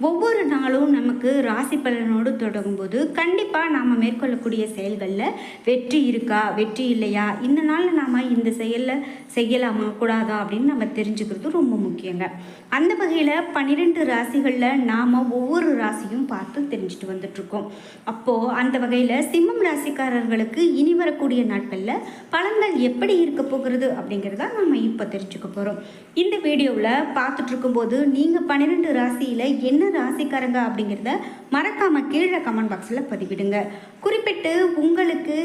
ஒவ்வொரு நாளும் நமக்கு ராசி பலனோடு தொடங்கும்போது கண்டிப்பாக நாம் மேற்கொள்ளக்கூடிய செயல்களில் வெற்றி இருக்கா வெற்றி இல்லையா? இந்த நாளில் நாம் இந்த செயலில் செய்யலாமா கூடாதா அப்படின்னு நம்ம தெரிஞ்சுக்கிறது ரொம்ப முக்கியங்க. அந்த வகையில் பன்னிரெண்டு ராசிகளில் நாம் ஒவ்வொரு ராசியும் பார்த்து தெரிஞ்சுட்டு வந்துட்ருக்கோம் அப்போது அந்த வகையில் சிம்மம் ராசிக்காரர்களுக்கு இனி வரக்கூடிய நாட்களில் பலன்கள் எப்படி இருக்க போகிறது அப்படிங்கிறத நம்ம இப்போ தெரிஞ்சுக்க போகிறோம் இந்த வீடியோவில் பார்த்துட்ருக்கும்போது நீங்கள் பன்னிரெண்டு ராசியில் என்ன ராசிக்காரங்க அப்படிங்கிறத மறக்காமல் கீழே கமெண்ட் பாக்ஸில் பதிவிடுங்க. குறிப்பிட்டு உங்களுக்கு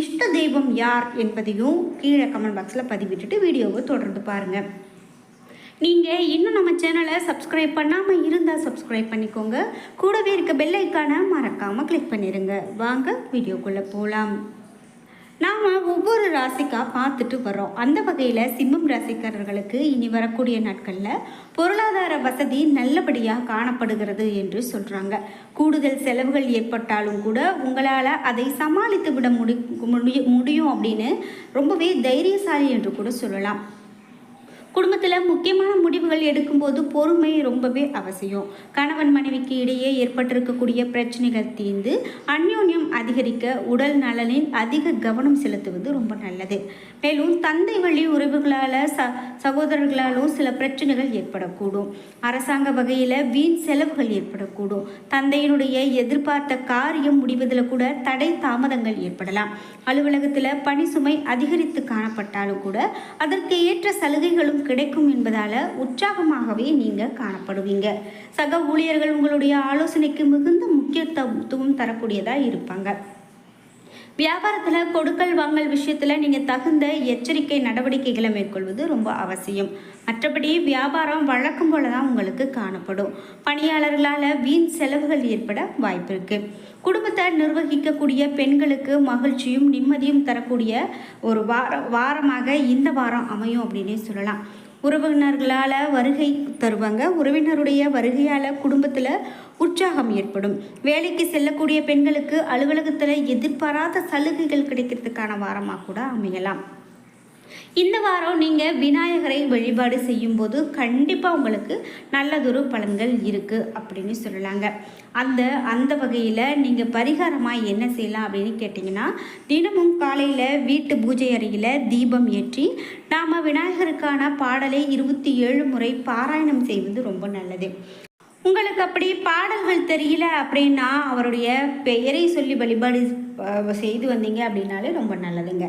இஷ்ட தெய்வம் யார் என்பதையும் கீழே கமெண்ட் பாக்ஸில் பதிவிட்டுட்டு வீடியோவை தொடர்ந்து பாருங்கள் நீங்கள் இன்னும் நம்ம சேனலை சப்ஸ்கிரைப் பண்ணாமல் இருந்தால் சப்ஸ்கிரைப் பண்ணிக்கோங்க. கூடவே இருக்க பெல் ஐக்கானை மறக்காமல் கிளிக் பண்ணிடுங்க வாங்க வீடியோக்குள்ளே போகலாம் நாம் ஒவ்வொரு ராசிக்கா பார்த்துட்டு வரோம் அந்த வகையில் சிம்மம் ராசிக்காரர்களுக்கு இனி வரக்கூடிய நாட்களில் பொருளாதார வசதி நல்லபடியாக காணப்படுகிறது என்று சொல்கிறாங்க கூடுதல் செலவுகள் ஏற்பட்டாலும் கூட உங்களால் அதை சமாளித்து விட முடி முடியும் முடியும் அப்படின்னு ரொம்பவே தைரியசாலி என்று கூட சொல்லலாம். குடும்பத்தில் முக்கியமான முடிவுகள் எடுக்கும்போது பொறுமை ரொம்பவே அவசியம். கணவன் மனைவிக்கு இடையே ஏற்பட்டிருக்கக்கூடிய பிரச்சனைகள் தீர்ந்து அந்யோன்யம் அதிகரிக்க உடல் நலனில் அதிக கவனம் செலுத்துவது ரொம்ப நல்லது. மேலும் தந்தை வழி உறவுகளால் ச சகோதரர்களாலும் சில பிரச்சனைகள் ஏற்படக்கூடும். அரசாங்க வகையில் வீண் செலவுகள் ஏற்படக்கூடும். தந்தையினுடைய எதிர்பார்த்த காரியம் முடிவதில் கூட தடை தாமதங்கள் ஏற்படலாம். அலுவலகத்தில் பணி சுமை அதிகரித்து காணப்பட்டாலும் கூட அதற்கு ஏற்ற சலுகைகளும் கிடைக்கும் என்பதால் உற்சாகமாகவே நீங்கள் காணப்படுவீங்க. சக ஊழியர்கள் உங்களுடைய ஆலோசனைக்கு மிகுந்த முக்கியத்துவம் தரக்கூடியதாக இருப்பாங்க. வியாபாரத்தில் கொடுக்கல் வாங்கல் விஷயத்தில் நீங்கள் தகுந்த எச்சரிக்கை நடவடிக்கைகளை மேற்கொள்வது ரொம்ப அவசியம். மற்றபடி வியாபாரம் வழக்கம் போல தான் உங்களுக்கு காணப்படும். பணியாளர்களால் வீண் செலவுகள் ஏற்பட வாய்ப்பு இருக்குது குடும்பத்தை நிர்வகிக்கக்கூடிய பெண்களுக்கு மகிழ்ச்சியும் நிம்மதியும் தரக்கூடிய ஒரு வார வாரமாக இந்த வாரம் அமையும் அப்படின்னே சொல்லலாம். உறவினர்களால் வருகை தருவாங்க. உறவினருடைய வருகையால் குடும்பத்தில் உற்சாகம் ஏற்படும். வேலைக்கு செல்லக்கூடிய பெண்களுக்கு அலுவலகத்தில் எதிர்பாராத சலுகைகள் கிடைக்கிறதுக்கான வாரமாக கூட அமையலாம். இந்த வாரம் நீங்கள் விநாயகரை வழிபாடு செய்யும்போது கண்டிப்பாக உங்களுக்கு நல்லதொரு பலன்கள் இருக்குது அப்படின்னு சொல்லலாங்க. அந்த அந்த வகையில் நீங்கள் பரிகாரமாக என்ன செய்யலாம் அப்படின்னு கேட்டிங்கன்னா தினமும் காலையில் வீட்டு பூஜை அறையில் தீபம் ஏற்றி நாம் விநாயகருக்கான பாடலை இருபத்தி ஏழு முறை பாராயணம் செய்வது ரொம்ப நல்லது. உங்களுக்கு அப்படி பாடல்கள் தெரியல அப்படின்னா அவருடைய பெயரை சொல்லி வழிபாடு செய்து வந்தீங்க அப்படின்னாலே ரொம்ப நல்லதுங்க.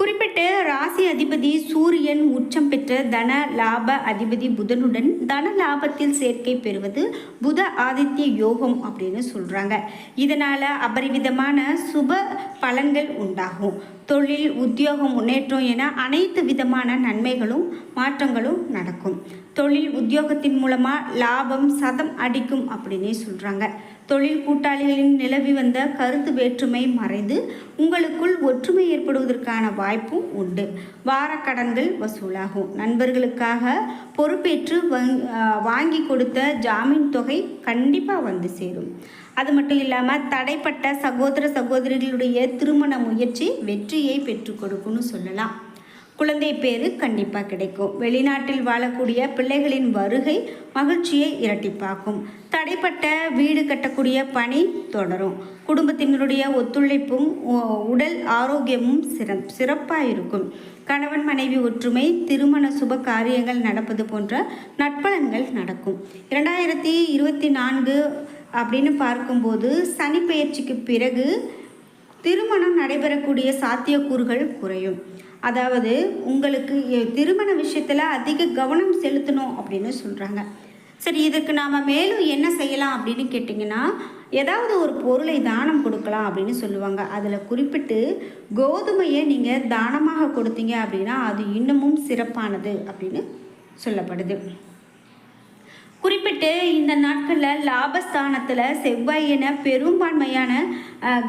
குறிப்பிட்டு ராசி அதிபதி சூரியன் உச்சம் பெற்ற தன லாப அதிபதி புதனுடன் தன லாபத்தில் சேர்க்கை பெறுவது புத ஆதித்ய யோகம் அப்படின்னு சொல்கிறாங்க இதனால் அபரிவிதமான சுப பலன்கள் உண்டாகும். தொழில் உத்தியோகம் முன்னேற்றம் என அனைத்து விதமான நன்மைகளும் மாற்றங்களும் நடக்கும். தொழில் உத்தியோகத்தின் மூலமாக லாபம் சதம் அடிக்கும் அப்படின்னே சொல்கிறாங்க தொழில் கூட்டாளிகளின் நிலவி வந்த கருத்து வேற்றுமை மறைந்து உங்களுக்குள் ஒற்றுமை ஏற்படுவதற்கான வாய்ப்பும் உண்டு. வாரக்கடன்கள் வசூலாகும். நண்பர்களுக்காக பொறுப்பேற்று வங்- வாங்கி கொடுத்த ஜாமீன் தொகை கண்டிப்பாக வந்து சேரும். அது மட்டும் இல்லாமல் தடைப்பட்ட சகோதர சகோதரிகளுடைய திருமண முயற்சி வெற்றியை பெற்றுக் கொடுக்கும்னு சொல்லலாம். குழந்தை பேரு கண்டிப்பாக கிடைக்கும். வெளிநாட்டில் வாழக்கூடிய பிள்ளைகளின் வருகை மகிழ்ச்சியை இரட்டிப்பாக்கும். தடைப்பட்ட வீடு கட்டக்கூடிய பணி தொடரும். குடும்பத்தினருடைய ஒத்துழைப்பும் உடல் ஆரோக்கியமும் சிறம் சிறப்பாக இருக்கும் கணவன் மனைவி ஒற்றுமை திருமண சுப காரியங்கள் நடப்பது போன்ற நட்பலன்கள் நடக்கும். இரண்டாயிரத்தி இருபத்தி நான்கு அப்படின்னு பார்க்கும்போது சனி பயிற்சிக்கு பிறகு திருமணம் நடைபெறக்கூடிய சாத்தியக்கூறுகள் குறையும். அதாவது உங்களுக்கு திருமண விஷயத்தில் அதிக கவனம் செலுத்தணும் அப்படின்னு சொல்கிறாங்க சரி இதுக்கு நாம் மேலும் என்ன செய்யலாம் அப்படின்னு கேட்டிங்கன்னா ஏதாவது ஒரு பொருளை தானம் கொடுக்கலாம் அப்படின்னு சொல்லுவாங்க. அதில் குறிப்பிட்டு கோதுமையை நீங்கள் தானமாக கொடுத்தீங்க அப்படின்னா அது இன்னமும் சிறப்பானது அப்படின்னு சொல்லப்படுது. குறிப்பிட்டு இந்த நாட்களில் லாபஸ்தானத்தில் செவ்வாய் என பெரும்பான்மையான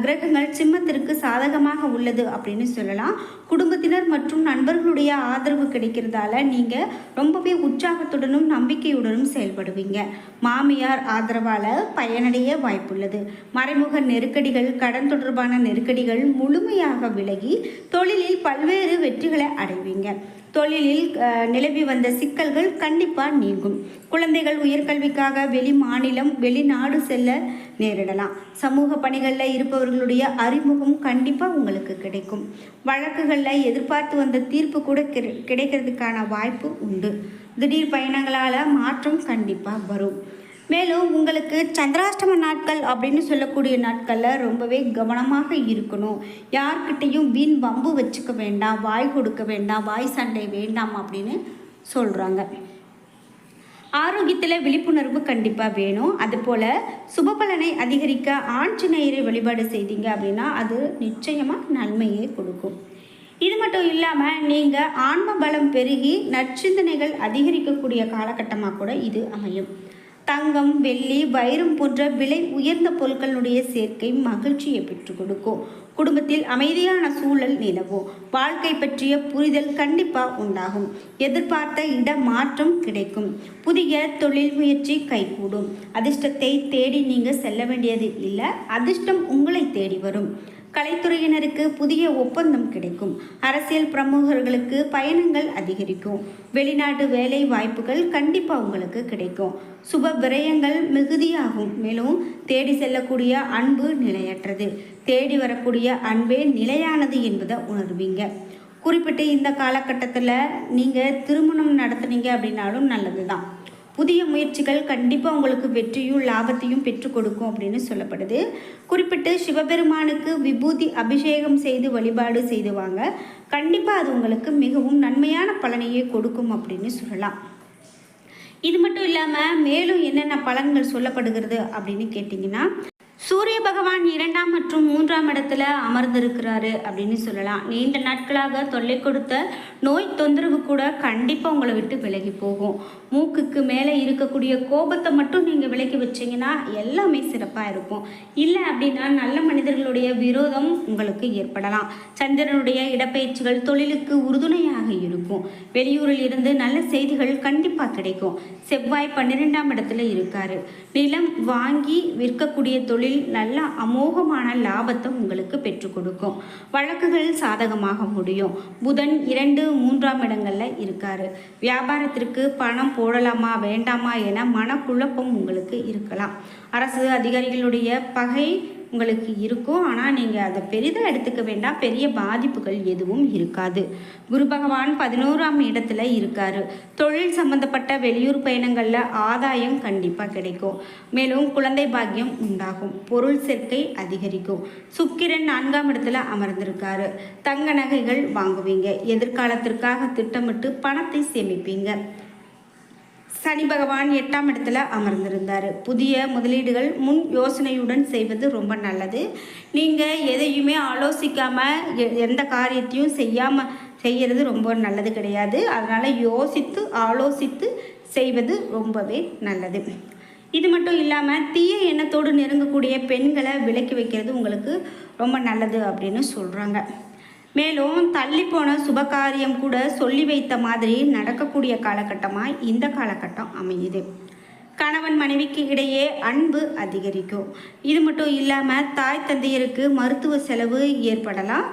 கிரகங்கள் சிம்மத்திற்கு சாதகமாக உள்ளது அப்படின்னு சொல்லலாம். குடும்பத்தினர் மற்றும் நண்பர்களுடைய ஆதரவு கிடைக்கிறதால நீங்கள் ரொம்பவே உற்சாகத்துடனும் நம்பிக்கையுடனும் செயல்படுவீங்க. மாமியார் ஆதரவால் பயனடைய வாய்ப்புள்ளது. மறைமுக நெருக்கடிகள் கடன் தொடர்பான நெருக்கடிகள் முழுமையாக விலகி தொழிலில் பல்வேறு வெற்றிகளை அடைவீங்க. தொழிலில் நிலவி வந்த சிக்கல்கள் கண்டிப்பாக நீங்கும். குழந்தைகள் உயர்கல்விக்காக வெளி மாநிலம் வெளிநாடு செல்ல நேரிடலாம். சமூக பணிகளில் இருப்பவர்களுடைய அறிமுகம் கண்டிப்பாக உங்களுக்கு கிடைக்கும். வழக்குகளில் எதிர்பார்த்து வந்த தீர்ப்பு கூட கிடை- கிடைக்கிறதுக்கான வாய்ப்பு உண்டு. திடீர் பயணங்களால் மாற்றம் கண்டிப்பாக வரும். மேலும் உங்களுக்கு சந்திராஷ்டம நாட்கள் அப்படின்னு சொல்லக்கூடிய நாட்களில் ரொம்பவே கவனமாக இருக்கணும். யார்கிட்டையும் வீண் வம்பு வச்சுக்க வேண்டாம் வாய் கொடுக்க வேண்டாம் வாய் சண்டை வேண்டாம் அப்படின்னு சொல்கிறாங்க ஆரோக்கியத்தில் விழிப்புணர்வு கண்டிப்பாக வேணும். அதுபோல் சுபபலனை அதிகரிக்க ஆஞ்சநேயரை வழிபாடு செய்தீங்க அப்படின்னா அது நிச்சயமாக நன்மையை கொடுக்கும். இது மட்டும் இல்லாமல் நீங்கள் ஆன்ம பலம் பெருகி நற்சிந்தனைகள் அதிகரிக்கக்கூடிய காலகட்டமாக கூட இது அமையும். தங்கம் வெள்ளி வைரம் போன்ற விலை உயர்ந்த பொருட்களுடைய சேர்க்கை மகிழ்ச்சியை பெற்றுக் கொடுக்கும். குடும்பத்தில் அமைதியான சூழல் நிலவும். வாழ்க்கை பற்றிய புரிதல் கண்டிப்பாக உண்டாகும். எதிர்பார்த்த இட மாற்றம் கிடைக்கும். புதிய தொழில் முயற்சி கைகூடும். அதிர்ஷ்டத்தை தேடி நீங்கள் செல்ல வேண்டியது இல்லை அதிர்ஷ்டம் உங்களை தேடி வரும். கலைத்துறையினருக்கு புதிய ஒப்பந்தம் கிடைக்கும். அரசியல் பிரமுகர்களுக்கு பயணங்கள் அதிகரிக்கும். வெளிநாட்டு வேலை வாய்ப்புகள் கண்டிப்பாக உங்களுக்கு கிடைக்கும். சுப விரயங்கள் மிகுதியாகும். மேலும் தேடி செல்லக்கூடிய அன்பு நிலையற்றது. தேடி வரக்கூடிய அன்பே நிலையானது என்பதை உணர்வீங்க. குறிப்பிட்டு இந்த காலகட்டத்தில் நீங்கள் திருமணம் நடத்துனீங்க அப்படின்னாலும் நல்லது தான் புதிய முயற்சிகள் கண்டிப்பாக உங்களுக்கு வெற்றியும் லாபத்தையும் பெற்றுக் கொடுக்கும் அப்படின்னு சொல்லப்படுது. குறிப்பிட்டு சிவபெருமானுக்கு விபூதி அபிஷேகம் செய்து வழிபாடு செய்துவாங்க. கண்டிப்பாக அது உங்களுக்கு மிகவும் நன்மையான பலனையே கொடுக்கும் அப்படின்னு சொல்லலாம். இது மட்டும் இல்லாமல் மேலும் என்னென்ன பலன்கள் சொல்லப்படுகிறது அப்படின்னு கேட்டிங்கன்னா சூரிய பகவான் இரண்டாம் மற்றும் மூன்றாம் இடத்துல அமர்ந்திருக்கிறாரு அப்படின்னு சொல்லலாம். நீண்ட நாட்களாக தொல்லை கொடுத்த நோய் தொந்தரவு கூட கண்டிப்பாக உங்களை விட்டு விலகி போகும். மூக்குக்கு மேலே இருக்கக்கூடிய கோபத்தை மட்டும் நீங்கள் விலக்கி வச்சிங்கன்னா எல்லாமே சிறப்பாக இருக்கும். இல்லை அப்படின்னா நல்ல மனிதர்களுடைய விரோதம் உங்களுக்கு ஏற்படலாம். சந்திரனுடைய இடப்பெயர்ச்சிகள் தொழிலுக்கு உறுதுணையாக இருக்கும். வெளியூரில் இருந்து நல்ல செய்திகள் கண்டிப்பாக கிடைக்கும். செவ்வாய் பன்னிரெண்டாம் இடத்துல இருக்காரு. நிலம் வாங்கி விற்கக்கூடிய தொழில் நல்ல அமோகமான லாபத்தை உங்களுக்கு பெற்றுக் கொடுக்கும். வழக்குகள் சாதகமாக முடியும். புதன் இரண்டு மூன்றாம் இடங்களில் இருக்காரு. வியாபாரத்திற்கு பணம் போடலாமா வேண்டாமா என மனக்குழப்பம் உங்களுக்கு இருக்கலாம். அரசு அதிகாரிகளுடைய பகை உங்களுக்கு இருக்கும் ஆனால் நீங்கள் அதை பெரிதாக எடுத்துக்க வேண்டாம். பெரிய பாதிப்புகள் எதுவும் இருக்காது. குரு பகவான் பதினோராம் இடத்துல இருக்காரு. தொழில் சம்பந்தப்பட்ட வெளியூர் பயணங்களில் ஆதாயம் கண்டிப்பாக கிடைக்கும். மேலும் குழந்தை பாக்கியம் உண்டாகும். பொருள் சேர்க்கை அதிகரிக்கும். சுக்கிரன் நான்காம் இடத்துல அமர்ந்திருக்காரு. தங்க நகைகள் வாங்குவீங்க. எதிர்காலத்திற்காக திட்டமிட்டு பணத்தை சேமிப்பீங்க. சனி பகவான் எட்டாம் இடத்துல அமர்ந்திருந்தார். புதிய முதலீடுகள் முன் யோசனையுடன் செய்வது ரொம்ப நல்லது. நீங்கள் எதையுமே ஆலோசிக்காமல் எ- எந்த காரியத்தையும் செய்யாமல் செய்கிறது ரொம்ப நல்லது கிடையாது. அதனால் யோசித்து ஆலோசித்து செய்வது ரொம்பவே நல்லது. இது மட்டும் இல்லாமல் தீய எண்ணத்தோடு நெருங்கக்கூடிய பெண்களை விலக்கி வைக்கிறது உங்களுக்கு ரொம்ப நல்லது அப்படின்னு சொல்கிறாங்க மேலும் தள்ளிப்போன சுபகாரியம் கூட சொல்லி வைத்த மாதிரி நடக்கக்கூடிய காலகட்டமாக இந்த காலகட்டம் அமையுது. கணவன் மனைவிக்கு இடையே அன்பு அதிகரிக்கும். இது மட்டும் இல்லாமல் தாய் தந்தையருக்கு மருத்துவ செலவு ஏற்படலாம்.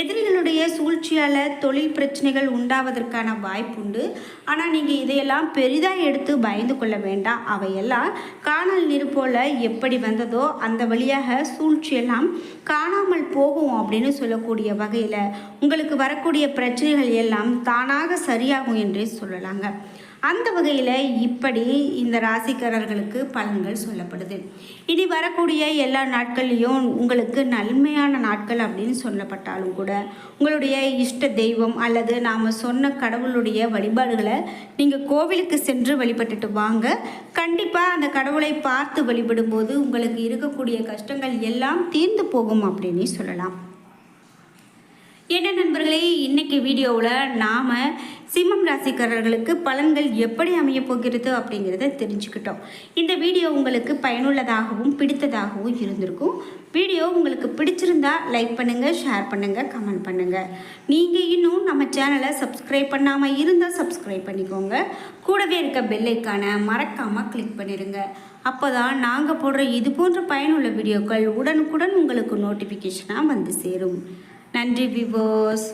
எதிரிகளுடைய சூழ்ச்சியால் தொழில் பிரச்சனைகள் உண்டாவதற்கான வாய்ப்புண்டு ஆனால் நீங்கள் இதையெல்லாம் பெரிதாக எடுத்து பயந்து கொள்ள வேண்டாம். அவையெல்லாம் காணல் நீர் போல் எப்படி வந்ததோ அந்த வழியாக சூழ்ச்சியெல்லாம் காணாமல் போகும் அப்படின்னு சொல்லக்கூடிய வகையில் உங்களுக்கு வரக்கூடிய பிரச்சனைகள் எல்லாம் தானாக சரியாகும் என்றே சொல்லலாங்க. அந்த வகையில் இப்படி இந்த ராசிக்காரர்களுக்கு பலன்கள் சொல்லப்படுது. இனி வரக்கூடிய எல்லா நாட்கள்லேயும் உங்களுக்கு நன்மையான நாட்கள் அப்படின்னு சொல்லப்பட்டாலும் கூட உங்களுடைய இஷ்ட தெய்வம் அல்லது நாம் சொன்ன கடவுளுடைய வழிபாடுகளை நீங்கள் கோவிலுக்கு சென்று வழிபட்டுட்டு வாங்க. கண்டிப்பாக அந்த கடவுளை பார்த்து வழிபடும்போது உங்களுக்கு இருக்கக்கூடிய கஷ்டங்கள் எல்லாம் தீர்ந்து போகும் அப்படின்னு சொல்லலாம். என்ன நண்பர்களே இன்றைக்கி வீடியோவில் நாம் சிம்மம் ராசிக்காரர்களுக்கு பலன்கள் எப்படி அமைய போகிறது அப்படிங்கிறத தெரிஞ்சுக்கிட்டோம். இந்த வீடியோ உங்களுக்கு பயனுள்ளதாகவும் பிடித்ததாகவும் இருந்திருக்கும். வீடியோ உங்களுக்கு பிடிச்சிருந்தா லைக் பண்ணுங்கள் ஷேர் பண்ணுங்கள் கமெண்ட் பண்ணுங்கள் நீங்கள் இன்னும் நம்ம சேனலை சப்ஸ்கிரைப் பண்ணாமல் இருந்தால் சப்ஸ்கிரைப் பண்ணிக்கோங்க. கூடவே இருக்க பெல்லைக்கான மறக்காமல் கிளிக் பண்ணிடுங்க. அப்போ தான் நாங்கள் போடுற இது போன்ற பயனுள்ள வீடியோக்கள் உடனுக்குடன் உங்களுக்கு நோட்டிஃபிகேஷனாக வந்து சேரும். நன்றி விவோஸ்